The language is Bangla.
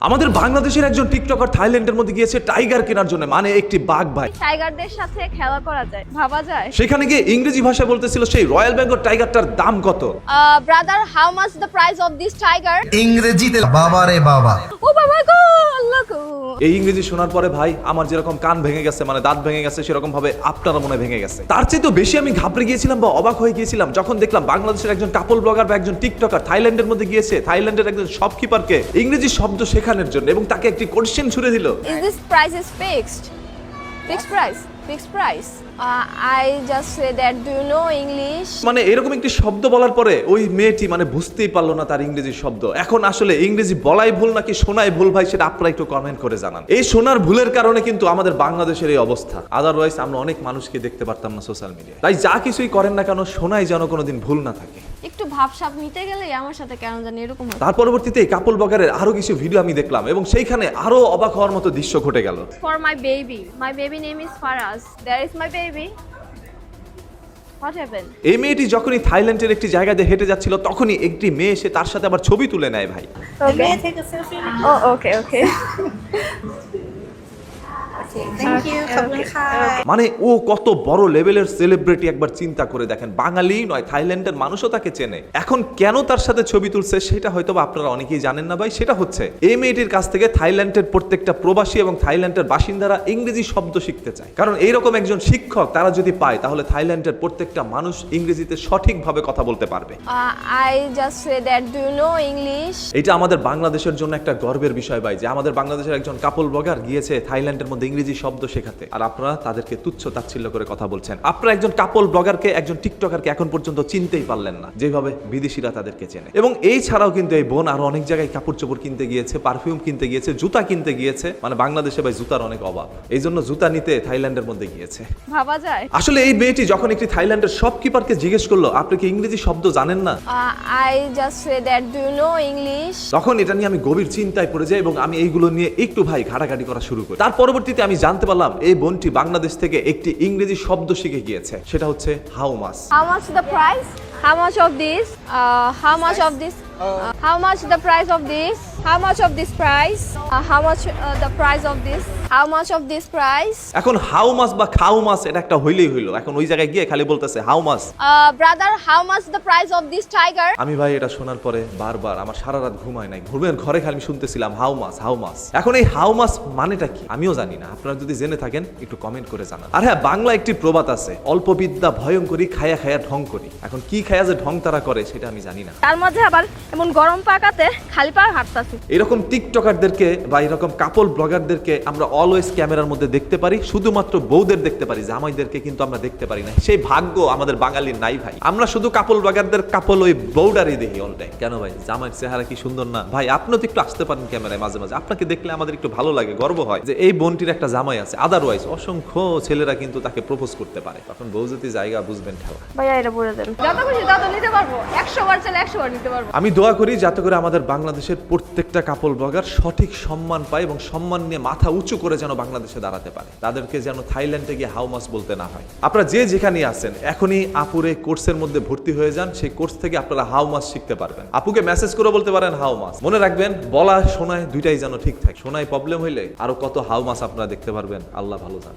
আমাদের বাংলাদেশের একজন টিকটকার থাইল্যান্ডের মধ্যে গিয়েছে টাইগার কেনার জন্য মানে একটি বাঘ ভাই। টাইগারদের সাথে খেলা করা যায় ভাবা যায়। সেখানে গিয়ে ইংরেজি ভাষায় বলতেছিল সেই রয়্যাল বেঙ্গল টাইগারটার দাম কত? Brother how much the price of this tiger ইংরেজিতে বাবা রে বাবা। ও বাবা এই ইংরেজি শোনার পরে ভাই আমার যেরকম কান ভেঙে গেছে মানে দাঁত ভেঙে গেছে সেরকম ভাবে আপনারা মনে ভেঙে গেছে। তার চেয়ে তো বেশি আমি ঘাবড়ে গিয়েছিলাম বা অবাক হয়ে গিয়েছিলাম যখন দেখলাম বাংলাদেশের একজন কাপল ব্লগার বা একজন টিকটকার থাইল্যান্ডের মধ্যে গিয়েছে, থাইল্যান্ডের একজন শপকিপারকে ইংরেজি শব্দ শেখানোর জন্য এবং তাকে একটি কোশ্চেন ছুড়ে দিল। Is this price is fixed fixed price fixed I just say that do English মানে এরকম একটি শব্দ বলার পরে ওই মেয়েটি মানে বুঝতেই পারল না তার ইংরেজি শব্দ। এখন আসলে ইংরেজি বলাই ভুল নাকি শোনাই ভুল ভাই সেটা আপনারা একটু কমেন্ট করে জানান। এই শোনার ভুলের কারণে কিন্তু আমাদের বাংলাদেশের এই অবস্থা। আদারওয়াইজ আমরা অনেক মানুষকে দেখতে পারতাম না সোশ্যাল মিডিয়ায় তাই যা কিছুই করেন না কেন শোনাই যেন কোনোদিন ভুল না থাকে। একটু ভাবসাব নিতে গেলে আমার সাথে কেন জানি এরকম হয় তার পরবর্তীতে এই কাপল বগারের আরও কিছু ভিডিও আমি দেখলাম এবং সেইখানে আরও অবাক হওয়ার মতো দৃশ্য ঘটে গেল। For my baby my baby name is Faraz there is my baby what happen এই মেয়েটি যখনই থাইল্যান্ডের একটি জায়গায় দিয়ে হেঁটে যাচ্ছিল তখনই একটি মেয়ে এসে তার সাথে আবার ছবি তুলে নেয় ভাই। ওকে ও ওকে ওকে মানে ও কত বড় লেভেলের সেলিব্রিটি একবার চিন্তা করে দেখেন। বাঙালি নয় থাইল্যান্ডের মানুষও তাকে চেনে। এখন কেন তার সাথে ছবি তুলছে সেটা হয়তো আপনারা অনেকেই জানেন না ভাই সেটা হচ্ছে এই মেয়েটির কাছ থেকে থাইল্যান্ডের প্রত্যেকটা প্রবাসী এবং থাইল্যান্ডের বাসিন্দারা ইংরেজি শব্দ শিখতে চায়। কারণ এইরকম একজন শিক্ষক তারা যদি পায় তাহলে থাইল্যান্ডের প্রত্যেকটা মানুষ ইংরেজিতে সঠিকভাবে কথা বলতে পারবে। I just say that do know English এটা আমাদের বাংলাদেশের জন্য একটা গর্বের বিষয় ভাই যে আমাদের বাংলাদেশের একজন কাপল ব্লগার গিয়েছে থাইল্যান্ডের মধ্যে ইংরেজি শব্দ শেখাতে। আর আপনারা তাদেরকে তুচ্ছ তাচ্ছিল্য করে কথা বলছেন। আপনারা একজন কাপল ব্লগারকে একজন টিকটকারকে এখন পর্যন্ত চিনতেই পারলেন না যেভাবে বিদেশিরা তাদেরকে চেনে। এবং এই ছাড়াও কিন্তু এই বোন আরও অনেক জায়গায় কাপড় চোপড় কিনতে গিয়েছে পারফিউম কিনতে গিয়েছে জুতা কিনতে গিয়েছে। মানে বাংলাদেশে ভাই জুতার অনেক অভাব। এই জন্য জুতা নিতে থাইল্যান্ডের মধ্যে গিয়েছে। ভাবা যায়। আসলে এই মেয়েটি যখন একটি থাইল্যান্ডের শপকিপারকে জিজ্ঞেস করল আপনি কি ইংরেজি শব্দ জানেন না? I just say that do you know English তখন এটা নিয়ে আমি গভীর চিন্তায় পড়ে যাই এবং আমি এইগুলো নিয়ে একটু ভাই ঘাটাঘাটি করা শুরু করি। তার পরবর্তীতে আমি জানতে পারলাম, এই বোনটি বাংলাদেশ থেকে একটি ইংরেজি শব্দ শিখে গিয়েছে। সেটা হচ্ছে how much how much the price how much of this how much of this? Uh, how much the price of this? How much of this price? Uh, how much uh, the price of this? How much of this price? এখন হাউ মাস বা খাউ মাস এটা একটা হইলেই হইল এখন ওই জায়গায় গিয়ে খালি বলতেছে how much Uh, brother, how much the price of this tiger? আমি ভাই এটা শোনার পরে বারবার আমার সারা রাত ঘুমায় নাই ঘুমের ঘরে খালি শুনতেছিলাম হাউ মাস হাউ মাস এখন এই হাউ মাস মানেটা কি আমিও জানি না আপনারা যদি জেনে থাকেন একটু কমেন্ট করে জানান আর হ্যাঁ বাংলা একটি প্রবাদ আছে অল্প বিদ্যা ভয়ঙ্করী খায়া খায়া ঢং করি এখন কি খায়া যে ঢং তারা করে সেটা আমি জানি না তার মধ্যে আবার এমন গরম পাকাতে খালি পা হাঁটতাছে। এরকম টিকটকারদেরকে বা এরকম কাপল ব্লগারদেরকে আমরা অলওয়েজ ক্যামেরার মধ্যে দেখতে পারি শুধুমাত্র বউদের দেখতে পারি জামাইদেরকে কিন্তু আমরা দেখতে পারি না। সেই ভাগ্য আমাদের বাঙালির নাই ভাই। আমরা শুধু কাপল ব্লগারদের কাপল ওই বউডারই দেখি অল টাইম কেন ভাই? জামাইয়ের চেহারা কি সুন্দর না? ভাই আপনিও তো একটু আসতে পারেন ক্যামেরায় মাঝে মাঝে। আপনাকে দেখলে আমাদের একটু ভালো লাগে গর্ব হয় যে এই বোনটির একটা জামাই আছে। আদারওয়াইজ অসংখ্য ছেলেরা কিন্তু তাকে প্রপোজ করতে পারে। তখন বউ যদি জায়গা বুঝবেন ঠেলা। ভাইয়া এটা বলে দেন। যত খুশি তত নিতে পারব। একশো বার চাইলে একশো বার নিতে পারব। আমি দোয়া করি যাতে করে আমাদের বাংলাদেশের প্রত্যেকটা কাপল ব্লগার সঠিক সম্মান পায় এবং সম্মান নিয়ে মাথা উঁচু করে যেন বাংলাদেশে দাঁড়াতে পারে। তাদেরকে যেন থাইল্যান্ডে গিয়ে হাউ মাস বলতে না হয়। আপনারা যে যেখানে আছেন, এখনই আপুরে কোর্সের মধ্যে ভর্তি হয়ে যান, সেই কোর্স থেকে আপনারা হাউ মাস শিখতে পারবেন। আপুকে মেসেজ করে বলতে পারেন হাউ মাস। মনে রাখবেন, বলা শোনায় দুইটাই যেন ঠিক থাকে। শোনায় প্রবলেম হইলে আরও কত হাউ মাস আপনারা দেখতে পারবেন, আল্লাহ ভালো জানে।